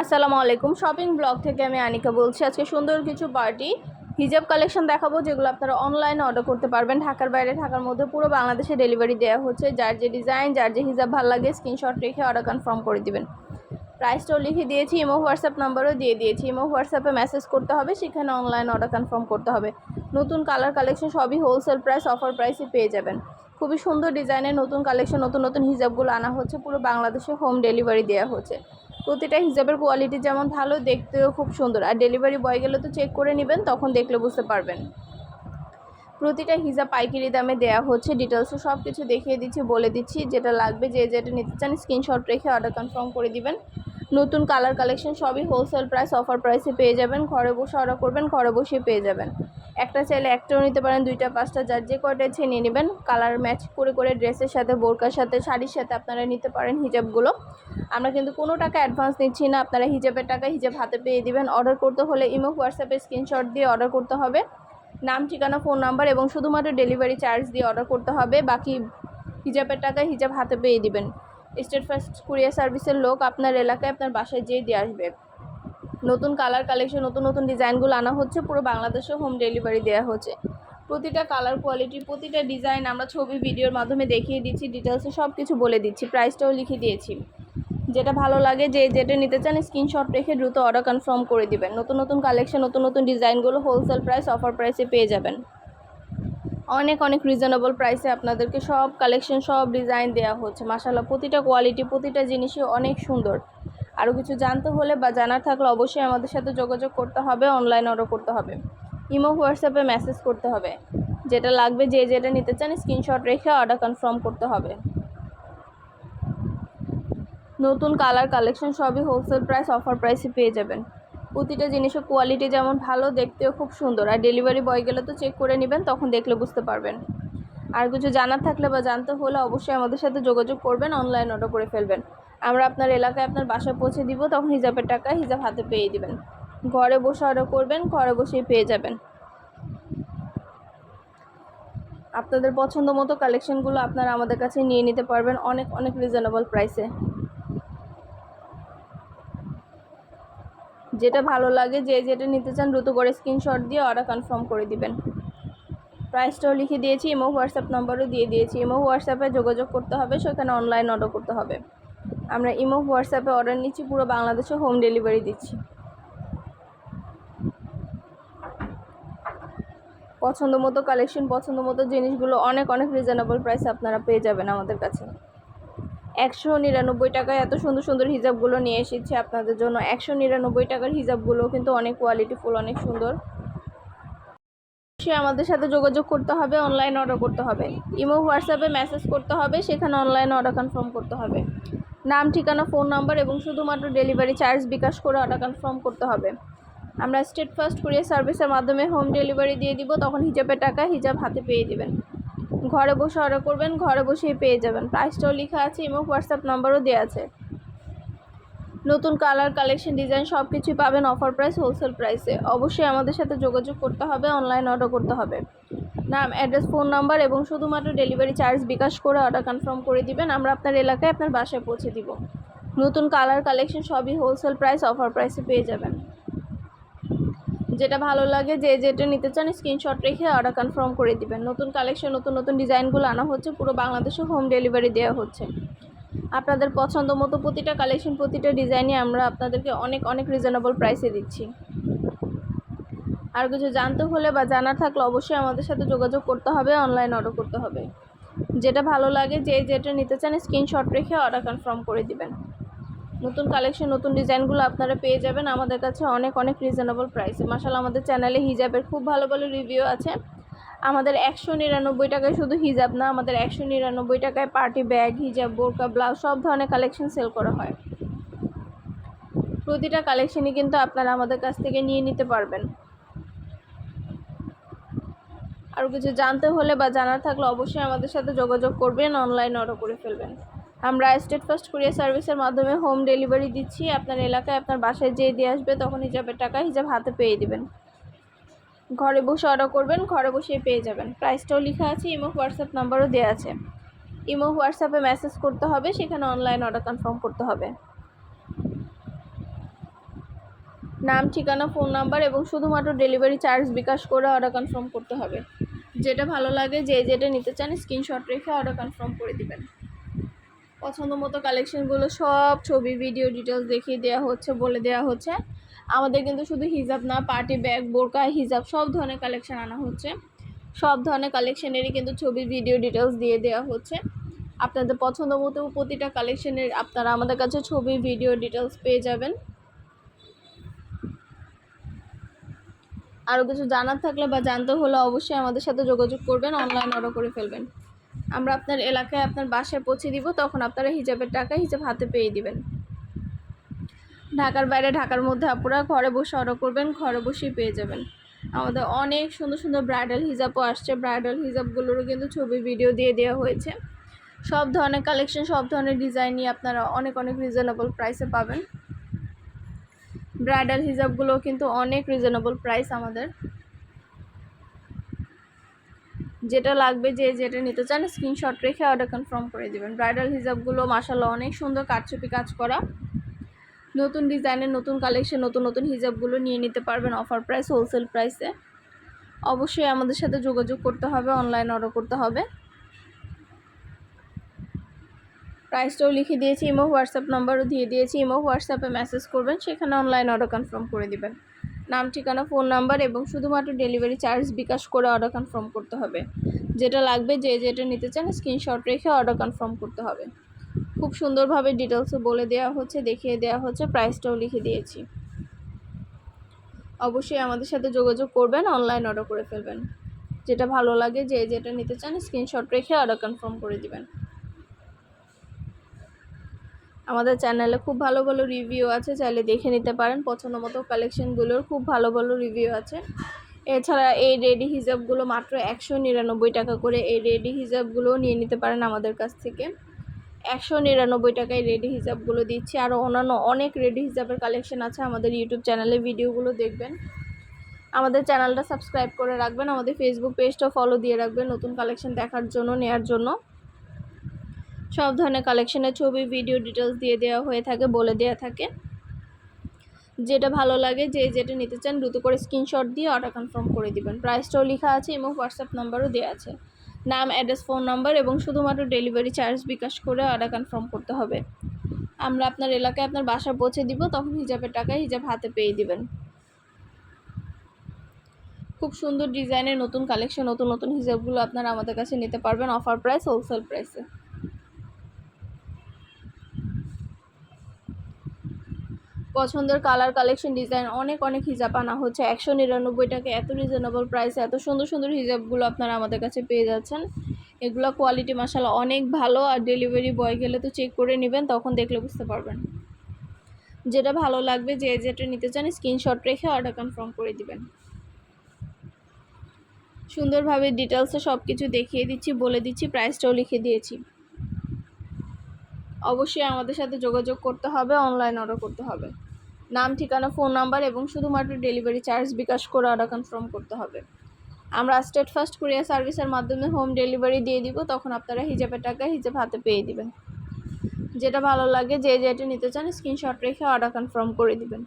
আসসালামু আলাইকুম। Shopping blog থেকে আমি আনিকা বলছি। আজকে সুন্দর কিছু পার্টি হিজাব কালেকশন দেখাবো, যেগুলো আপনারা অনলাইনে অর্ডার করতে পারবেন। ঢাকার বাইরে, ঢাকার মধ্যে পুরো বাংলাদেশে ডেলিভারি দেওয়া হচ্ছে। যার যে ডিজাইন যার যে হিজাব ভালো লাগে স্ক্রিনশট রেখে অর্ডার কনফার্ম করে দিবেন। প্রাইসটাও লিখে দিয়েছি ইমো হোয়াটসঅ্যাপ নাম্বারও দিয়ে দিয়েছি। ইমো হোয়াটসঅ্যাপে মেসেজ করতে হবে, সেখানে অনলাইন অর্ডার কনফার্ম করতে হবে। নতুন কালার কালেকশন সবই হোলসেল প্রাইস অফার প্রাইসে পেয়ে যাবেন। খুবই সুন্দর ডিজাইনের নতুন কালেকশন নতুন নতুন হিজাবগুলো আনা হচ্ছে। পুরো বাংলাদেশে হোম ডেলিভারি দেওয়া হচ্ছে। প্রতিটা হিজাবের কোয়ালিটি যেমন ভালো, দেখতেও খুব সুন্দর। আর ডেলিভারি বয় গেলে তো চেক করে নেবেন, তখন দেখলে বুঝতে পারবেন। প্রতিটা হিজাব পাইকারি দামে দেওয়া হচ্ছে। ডিটেলসও সব কিছু দেখিয়ে দিচ্ছি, বলে দিচ্ছি। যেটা লাগবে, যে যেটা নিতে চান স্ক্রিনশট রেখে অর্ডার কনফার্ম করে দিবেন। নতুন কালার কালেকশন সবই হোলসেল প্রাইস অফার প্রাইসে পেয়ে যাবেন। ঘরে বসে অর্ডার করবেন, ঘরে বসে পেয়ে যাবেন। একটা চাইলে একটাও নিতে পারেন, দুইটা, পাঁচটা, যার যে কয়টা ইচ্ছে নিয়ে নেবেন। কালার ম্যাচ করে করে ড্রেসের সাথে, বোরকার সাথে, শাড়ির সাথে আপনারা নিতে পারেন হিজাবগুলো। আমরা কিন্তু কোনো টাকা অ্যাডভান্স নিচ্ছি না, আপনারা হিজাবের টাকা হিজাব হাতে পেয়ে দিবেন। অর্ডার করতে হলে ইমো, হোয়াটসঅ্যাপে স্ক্রিনশট দিয়ে অর্ডার করতে হবে। নাম, ঠিকানা ফোন নাম্বার এবং শুধুমাত্র ডেলিভারি চার্জ দিয়ে অর্ডার করতে হবে। বাকি হিজাবের টাকা হিজাব হাতে পেয়ে দিবেন। স্টেট ফার্স্ট কুরিয়ার সার্ভিসের লোক আপনার এলাকায় আপনার বাসায় যেয়ে দিয়ে আসবে। নতুন কালার কালেকশন, নতুন নতুন ডিজাইনগুলো আনা হচ্ছে, পুরো বাংলাদেশে হোম ডেলিভারি দেওয়া হচ্ছে। প্রতিটা কালার কোয়ালিটি প্রতিটা ডিজাইন আমরা ছবি, ভিডিওর মাধ্যমে দেখিয়ে দিচ্ছি ডিটেলসে সব কিছু বলে দিচ্ছি, প্রাইসটাও লিখে দিয়েছি। যেটা ভালো লাগে, যে যেটা নিতে চান, স্ক্রিনশট রেখে দ্রুত অর্ডার কনফার্ম করে দিবেন। নতুন নতুন কালেকশন, নতুন নতুন ডিজাইনগুলো হোলসেল প্রাইস অফার প্রাইসে পেয়ে যাবেন। অনেক অনেক রিজনেবল প্রাইসে আপনাদেরকে সব কালেকশন সব ডিজাইন দেওয়া হচ্ছে। মাসাল্লাহ প্রতিটা কোয়ালিটি প্রতিটা জিনিসই অনেক সুন্দর। আরও কিছু জানতে হলে বা জানার থাকলে অবশ্যই আমাদের সাথে যোগাযোগ করতে হবে অনলাইন অর্ডার করতে হবে। ইমো, হোয়াটসঅ্যাপে মেসেজ করতে হবে। যেটা লাগবে, যে যেটা নিতে চান স্ক্রিনশট রেখে অর্ডার কনফার্ম করতে হবে। নতুন কালার কালেকশন সবই হোলসেল প্রাইস অফার প্রাইসে পেয়ে যাবেন। প্রতিটা জিনিসের কোয়ালিটি যেমন ভালো, দেখতেও খুব সুন্দর। আর ডেলিভারি বয় গেলে তো চেক করে নেবেন, তখন দেখলে বুঝতে পারবেন। আর কিছু জানার থাকলে বা জানতে হলে অবশ্যই আমাদের সাথে যোগাযোগ করবেন অনলাইন অর্ডার করে ফেলবেন। আমরা আপনার এলাকায় আপনার বাসায় পৌঁছে দিব, তখন হিজাবের টাকা হিজাব হাতে পেয়ে দিবেন। ঘরে বসে অর্ডার করবেন, ঘরে বসেই পেয়ে যাবেন। আপনাদের পছন্দ মতো কালেকশনগুলো আপনারা আমাদের কাছে নিয়ে নিতে পারবেন অনেক অনেক রিজনেবল প্রাইসে যেটা ভালো লাগে, যে যেটা নিতে চান দ্রুত করে স্ক্রিনশট দিয়ে অর্ডার কনফার্ম করে দিবেন। প্রাইসটাও লিখে দিয়েছি ইমো হোয়াটসঅ্যাপ নম্বরও দিয়ে দিয়েছি। ইমো হোয়াটসঅ্যাপে যোগাযোগ করতে হবে, সেখানে অনলাইন অর্ডার করতে হবে। আমরা ইমো হোয়াটসঅ্যাপে অর্ডার নিচ্ছি, পুরো বাংলাদেশে হোম ডেলিভারি দিচ্ছি। পছন্দ মতো কালেকশন পছন্দ মতো জিনিসগুলো অনেক অনেক রিজনেবল প্রাইসে আপনারা পেয়ে যাবেন আমাদের কাছে। একশো নিরানব্বই টাকায় এত সুন্দর সুন্দর হিজাবগুলো নিয়ে এসেছি আপনাদের জন্য। একশো নিরানব্বই টাকার হিজাবগুলো কিন্তু অনেক কোয়ালিটিফুল অনেক সুন্দর। সে আমাদের সাথে যোগাযোগ করতে হবে অনলাইন অর্ডার করতে হবে। ইমো, হোয়াটসঅ্যাপে মেসেজ করতে হবে, সেখানে অনলাইন অর্ডার কনফার্ম করতে হবে। নাম, ঠিকানা ফোন নাম্বার এবং শুধুমাত্র ডেলিভারি চার্জ বিকাশ করে অর্ডার কনফার্ম করতে হবে। আমরা স্টেট ফার্স্ট কুরিয়ার সার্ভিসের মাধ্যমে হোম ডেলিভারি দিয়ে দিব, তখন হিজাবের টাকা হিজাব হাতে পেয়ে দিবেন। ঘরে বসে অর্ডার করবেন, ঘরে বসেই পেয়ে যাবেন। প্রাইসটাও লেখা আছে এবং হোয়াটসঅ্যাপ নাম্বারও দেওয়া আছে। নতুন কালার কালেকশন ডিজাইন সব কিছুই পাবেন অফার প্রাইস হোলসেল প্রাইসে অবশ্যই আমাদের সাথে যোগাযোগ করতে হবে অনলাইন অর্ডার করতে হবে। নাম অ্যাড্রেস ফোন নাম্বার এবং শুধুমাত্র ডেলিভারি চার্জ বিকাশ করে অর্ডার কনফার্ম করে দিবেন। আমরা আপনার এলাকায় আপনার বাসায় পৌঁছে দিব। নতুন কালার কালেকশন সবই হোলসেল প্রাইস অফার প্রাইসে পেয়ে যাবেন। যেটা ভালো লাগে, যে যেটা নিতে চান স্ক্রিনশট রেখে অর্ডার কনফার্ম করে দিবেন। নতুন কালেকশন নতুন নতুন ডিজাইনগুলো আনা হচ্ছে, পুরো বাংলাদেশে হোম ডেলিভারি দেওয়া হচ্ছে। আপনাদের পছন্দ মতো প্রতিটা কালেকশন প্রতিটা ডিজাইনই আমরা আপনাদেরকে অনেক অনেক রিজনেবল প্রাইসে দিচ্ছি। আর কিছু জানতে হলে বা জানার থাকলে অবশ্যই আমাদের সাথে যোগাযোগ করতে হবে অনলাইন অর্ডার করতে হবে। যেটা ভালো লাগে, যে যেটা নিতে চান স্ক্রিনশট রেখে অর্ডার কনফার্ম করে দিবেন। নতুন কালেকশন নতুন ডিজাইনগুলো আপনারা পেয়ে যাবেন। আমাদের কাছে অনেক অনেক রিজনেবল প্রাইসে মাসাল আমাদের চ্যানেলে হিজাবের খুব ভালো ভালো রিভিউ আছে। আমাদের একশো নিরানব্বই টাকায় শুধু হিজাব না, আমাদের একশো নিরানব্বই টাকায় পার্টি ব্যাগ হিজাব, বোরকা ব্লাউজ সব ধরনের কালেকশন সেল করা হয়। প্রতিটা কালেকশনই কিন্তু আপনারা আমাদের কাছ থেকে নিয়ে নিতে পারবেন। আরও কিছু জানতে হলে বা জানার থাকলে অবশ্যই আমাদের সাথে যোগাযোগ করবেন অনলাইন অর্ডার করে ফেলবেন। আমরা স্টেট ফার্স্ট কুরিয়ার সার্ভিসের মাধ্যমে হোম ডেলিভারি দিচ্ছি। আপনার এলাকায় আপনার বাসায় যেয়ে দিয়ে আসবে, তখন হিজাবের টাকা হিজাব হাতে পেয়ে দেবেন। ঘরে বসে অর্ডার করবেন, ঘরে বসে পেয়ে যাবেন। প্রাইসটাও লেখা আছে ইমো হোয়াটসঅ্যাপ নাম্বারও দেওয়া আছে। ইমো হোয়াটসঅ্যাপে মেসেজ করতে হবে, সেখানে অনলাইন অর্ডার কনফার্ম করতে হবে। নাম, ঠিকানা ফোন নাম্বার এবং শুধুমাত্র ডেলিভারি চার্জ বিকাশ করে অর্ডার কনফার্ম করতে হবে। যেটা ভালো লাগে, যে যেটা নিতে চান স্ক্রিনশট রেখে অর্ডার কনফার্ম করে দিবেন। পছন্দ মতো কালেকশনগুলো সব ছবি ভিডিও ডিটেলস দেখিয়ে দেওয়া হচ্ছে, বলে দেওয়া হচ্ছে। আমাদের কিন্তু শুধু হিজাব না পার্টি ব্যাগ বোরকা, হিজাব সব ধরনের কালেকশন আনা হচ্ছে। সব ধরনের কালেকশনেরই কিন্তু ছবি ভিডিও ডিটেলস দিয়ে দেওয়া হচ্ছে। আপনাদের পছন্দ মতো প্রতিটা কালেকশনের আপনারা আমাদের কাছে ছবি ভিডিও ডিটেলস পেয়ে যাবেন। আরও কিছু জানার থাকলে বা জানতে হলে অবশ্যই আমাদের সাথে যোগাযোগ করবেন অনলাইন অর্ডার করে ফেলবেন। আমরা আপনার এলাকায় আপনার বাসায় পৌঁছে দিব, তখন আপনারা হিজাবের টাকা হিজাব হাতে পেয়ে দিবেন। ঢাকার বাইরে, ঢাকার মধ্যে আপনারা ঘরে বসে অর্ডার করবেন, ঘরে বসেই পেয়ে যাবেন। আমাদের অনেক সুন্দর সুন্দর ব্রাইডাল হিজাবও আসছে, ব্রাইডাল হিজাবগুলোরও কিন্তু ছবি, ভিডিও দিয়ে দেওয়া হয়েছে। সব ধরনের কালেকশন, সব ধরনের ডিজাইন নিয়ে আপনারা অনেক অনেক রিজনেবল প্রাইসে পাবেন। ব্রাইডাল হিজাবগুলো কিন্তু অনেক রিজনেবল প্রাইস আমাদের। যেটা লাগবে যে যেটা নিতে চান স্ক্রিনশট রেখে অর্ডার কনফার্ম করে দিবেন। ব্রাইডাল হিজাবগুলো মাসাল্লাহ অনেক সুন্দর কাটছুপি কাজ করা। নতুন ডিজাইনের, নতুন কালেকশন নতুন নতুন হিজাবগুলো নিয়ে নিতে পারবেন অফার প্রাইস হোলসেল প্রাইসে অবশ্যই আমাদের সাথে যোগাযোগ করতে হবে অনলাইন অর্ডার করতে হবে। প্রাইসটাও লিখে দিয়েছি ইমো হোয়াটসঅ্যাপ নাম্বারও দিয়ে দিয়েছি ইমো হোয়াটসঅ্যাপে মেসেজ করবেন, সেখানে অনলাইন অর্ডার কনফার্ম করে দিবেন। নাম, ঠিকানা, ফোন নাম্বার এবং শুধুমাত্র ডেলিভারি চার্জ বিকাশ করে অর্ডার কনফার্ম করতে হবে। যেটা লাগবে যে যেটা নিতে চান স্ক্রিনশট রেখে অর্ডার কনফার্ম করতে হবে। খুব সুন্দরভাবে ডিটেলসও বলে দেওয়া হচ্ছে, দেখিয়ে দেওয়া হচ্ছে, প্রাইসটাও লিখে দিয়েছি। অবশ্যই আমাদের সাথে যোগাযোগ করবেন, অনলাইন অর্ডার করে ফেলবেন। যেটা ভালো লাগে, যে যেটা নিতে চান স্ক্রিনশট রেখে অর্ডার কনফার্ম করে দিবেন। আমাদের চ্যানেলে খুব ভালো ভালো রিভিউ আছে, চাইলে দেখে নিতে পারেন। পছন্দ মতো কালেকশনগুলোর খুব ভালো ভালো রিভিউ আছে। এছাড়া এই রেডি হিজাবগুলো মাত্র একশো নিরানব্বই টাকা করে এই রেডি হিজাবগুলোও নিয়ে নিতে পারেন আমাদের কাছ থেকে। একশো নিরানব্বই টাকায় রেডি হিজাবগুলো দিচ্ছি। আরও অন্যান্য অনেক রেডি হিজাবের কালেকশন আছে আমাদের ইউটিউব চ্যানেলে ভিডিওগুলো দেখবেন। আমাদের চ্যানেলটা সাবস্ক্রাইব করে রাখবেন, আমাদের ফেসবুক পেজটা ফলো দিয়ে রাখবেন নতুন কালেকশন দেখার জন্য, নেয়ার জন্য। সব ধরনের কালেকশনের ছবি ভিডিও ডিটেলস দিয়ে দেওয়া হয়ে থাকে, বলে দেওয়া থাকে। যেটা ভালো লাগে, যে যেটা নিতে চান, দ্রুত করে স্ক্রিনশট দিয়ে অর্ডার কনফার্ম করে দিবেন। প্রাইসটাও লেখা আছে এবং হোয়াটসঅ্যাপ নাম্বারও দেওয়া আছে। নাম অ্যাড্রেস ফোন নাম্বার এবং শুধুমাত্র ডেলিভারি চার্জ বিকাশ করে অর্ডার কনফার্ম করতে হবে। আমরা আপনার এলাকায় আপনার বাসা পৌঁছে দিব, তখন হিজাবের টাকায় হিজাব হাতে পেয়ে দিবেন। খুব সুন্দর ডিজাইনের নতুন কালেকশন নতুন নতুন হিজাবগুলো আপনারা আমাদের কাছে নিতে পারবেন অফার প্রাইস হোলসেল প্রাইসে পছন্দের কালার কালেকশন ডিজাইন অনেক অনেক হিজাব আনা হচ্ছে। একশো নিরানব্বই টাকা এত রিজনেবল প্রাইসে এত সুন্দর সুন্দর হিজাবগুলো আপনারা আমাদের কাছে পেয়ে যাচ্ছেন। এগুলো কোয়ালিটি মাসালা অনেক ভালো আর ডেলিভারি বয় গেলে তো চেক করে নেবেন, তখন দেখলে বুঝতে পারবেন। যেটা ভালো লাগবে, যে যেটা নিতে চান স্ক্রিনশট রেখে অর্ডার কনফার্ম করে দিবেন। সুন্দরভাবে ডিটেলসে সব কিছু দেখিয়ে দিচ্ছি, বলে দিচ্ছি প্রাইসটাও লিখে দিয়েছি। অবশ্যই আমাদের সাথে যোগাযোগ করতে হবে অনলাইন অর্ডার করতে হবে। নাম, ঠিকানা ফোন নাম্বার এবং শুধুমাত্র ডেলিভারি চার্জ বিকাশ করে অর্ডার কনফার্ম করতে হবে। আমরা স্টেট ফার্স্ট কুরিয়ার সার্ভিসের মাধ্যমে হোম ডেলিভারি দিয়ে দিব, তখন আপনারা হিজাবের টাকা হিজাব হাতে পেয়ে দিবেন। যেটা ভালো লাগে, যে যেটা নিতে চান স্ক্রিনশট রেখে অর্ডার কনফার্ম করে দিবেন।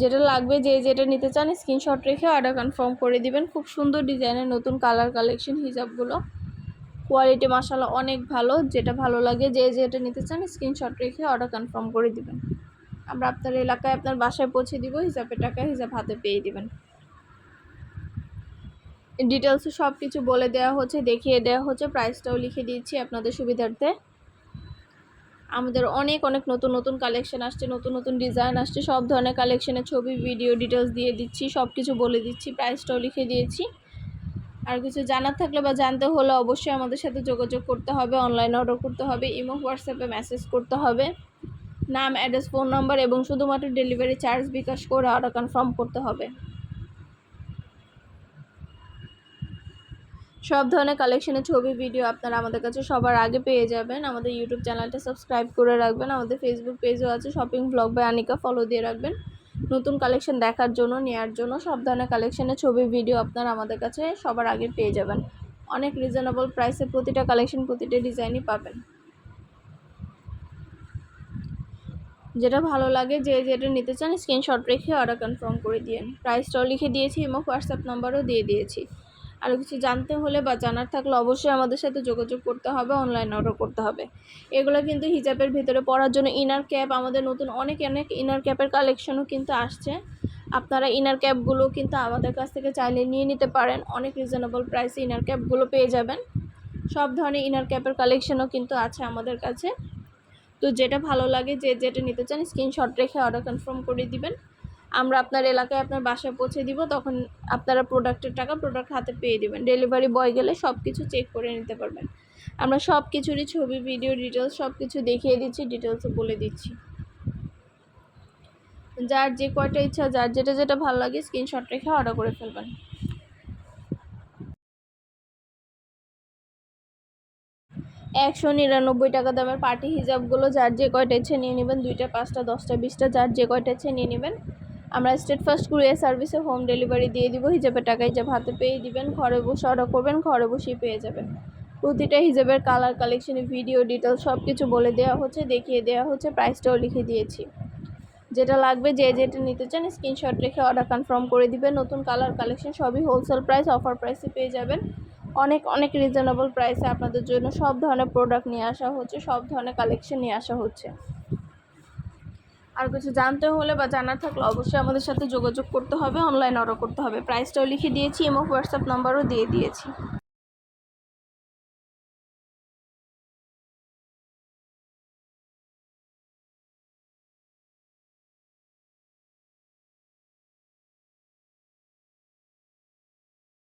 যেটা লাগবে, যে যেটা নিতে চান স্ক্রিনশট রেখে অর্ডার কনফার্ম করে দিবেন। খুব সুন্দর ডিজাইনের নতুন কালার কালেকশন হিজাবগুলো। কোয়ালিটি মশালা অনেক ভালো। যেটা ভালো লাগে, যে যেটা নিতে চান স্ক্রিনশট রেখে অর্ডার কনফার্ম করে দিবেন। আমরা আপনার এলাকায়, আপনার বাসায় পৌঁছে দিব হিসাবের টাকা হিসাব হাতে পেয়ে দিবেন। ডিটেলসে সব কিছু বলে দেওয়া হচ্ছে, দেখিয়ে দেওয়া হচ্ছে প্রাইসটাও লিখে দিচ্ছি আপনাদের সুবিধার্থে। আমাদের অনেক অনেক নতুন নতুন কালেকশন আসছে, নতুন নতুন ডিজাইন আসছে, সব ধরনের কালেকশনের ছবি ভিডিও ডিটেলস দিয়ে দিচ্ছি সব কিছু বলে দিচ্ছি প্রাইসটাও লিখে দিয়েছি। আর কিছু জানার থাকলে বা জানতে হলে অবশ্যই আমাদের সাথে যোগাযোগ করতে হবে অনলাইন অর্ডার করতে হবে ইমো হোয়াটসঅ্যাপে মেসেজ করতে হবে। নাম অ্যাড্রেস ফোন নাম্বার এবং শুধুমাত্র ডেলিভারি চার্জ বিকাশ করে অর্ডার কনফার্ম করতে হবে। সব ধরনের কালেকশনের ছবি ভিডিও আপনারা আমাদের কাছে সবার আগে পেয়ে যাবেন। আমাদের ইউটিউব চ্যানেলটা সাবস্ক্রাইব করে রাখবেন। আমাদের ফেসবুক পেজও আছে shopping blog by Anika follow দিয়ে রাখবেন। নতুন কালেকশন দেখার জন্য নেওয়ার জন্য সব ধরনের কালেকশনের ছবি ভিডিও আপনারা আমাদের কাছে সবার আগে পেয়ে যাবেন। অনেক রিজনেবল প্রাইসে প্রতিটা কালেকশন প্রতিটা ডিজাইনই পাবেন। যেটা ভালো লাগে, যে যেটা নিতে চান স্ক্রিনশট রেখে অর্ডার কনফার্ম করে দিয়েন। প্রাইসটাও লিখে দিয়েছি এবং হোয়াটসঅ্যাপ নাম্বারও দিয়ে দিয়েছি। আরও কিছু জানতে হলে বা জানার থাকলে অবশ্যই আমাদের সাথে যোগাযোগ করতে হবে অনলাইন অর্ডার করতে হবে। এগুলো কিন্তু হিজাবের ভিতরে পরার জন্য ইনার ক্যাপ আমাদের নতুন অনেক অনেক ইনার ক্যাপের কালেকশনও কিন্তু আসছে। আপনারা ইনার ক্যাপগুলো কিন্তু আমাদের কাছ থেকে চাইলে নিয়ে নিতে পারেন। অনেক রিজনেবল প্রাইসে ইনার ক্যাপগুলো পেয়ে যাবেন। সব ধরনের ইনার ক্যাপের কালেকশনও কিন্তু আছে আমাদের কাছে। তো যেটা ভালো লাগে যে যেটা নিতে চান স্ক্রিনশট রেখে অর্ডার কনফার্ম করে দিবেন। আমরা আপনার এলাকায় আপনার বাসায় পৌঁছে দিব, তখন আপনারা প্রোডাক্টের টাকা প্রোডাক্ট হাতে পেয়ে দেবেন। ডেলিভারি বয় গেলে সব কিছু চেক করে নিতে পারবেন। আমরা সব কিছুরই ছবি ভিডিও ডিটেলস সব কিছু দেখিয়ে দিচ্ছি ডিটেলসও বলে দিচ্ছি। যার যে কয়টা ইচ্ছা, যার যেটা যেটা ভালো লাগে স্ক্রিনশট রেখে অর্ডার করে ফেলবেন। একশো নিরানব্বই টাকা দামের পার্টি হিজাবগুলো, যার যে কয়টা ইচ্ছে নিয়ে নেবেন, দুইটা, পাঁচটা, দশটা, বিশটা, যার যে কয়টা ইচ্ছে নিয়ে নেবেন আমরা স্টেট ফার্স্ট কুরিয়ার সার্ভিসে হোম ডেলিভারি দিয়ে দিব, হিজাবের টাকা হিজাব হাতে পেয়ে দিবেন, ঘরে বসে অর্ডার করবেন, ঘরে বসেই পেয়ে যাবেন। প্রতিটা হিজাবের কালার কালেকশনে ভিডিও ডিটেলস সব কিছু বলে দেওয়া হচ্ছে, দেখিয়ে দেওয়া হচ্ছে প্রাইসটাও লিখে দিয়েছি। যেটা লাগবে, যে যেটা নিতে চান স্ক্রিনশট রেখে অর্ডার কনফার্ম করে দিবেন। নতুন কালার কালেকশন সবই হোলসেল প্রাইস অফার প্রাইসে পেয়ে যাবেন। অনেক অনেক রিজনেবল প্রাইসে আপনাদের জন্য সব ধরনের প্রোডাক্ট নিয়ে আসা হচ্ছে, সব ধরনের কালেকশন নিয়ে আসা হচ্ছে। আর কিছু জানতে হলে বা জানার থাকলে অবশ্যই আমাদের সাথে যোগাযোগ করতে হবে অনলাইন অর্ডার করতে হবে। প্রাইসটাও লিখে দিয়েছি এবং হোয়াটসঅ্যাপ নাম্বারও দিয়ে দিয়েছি।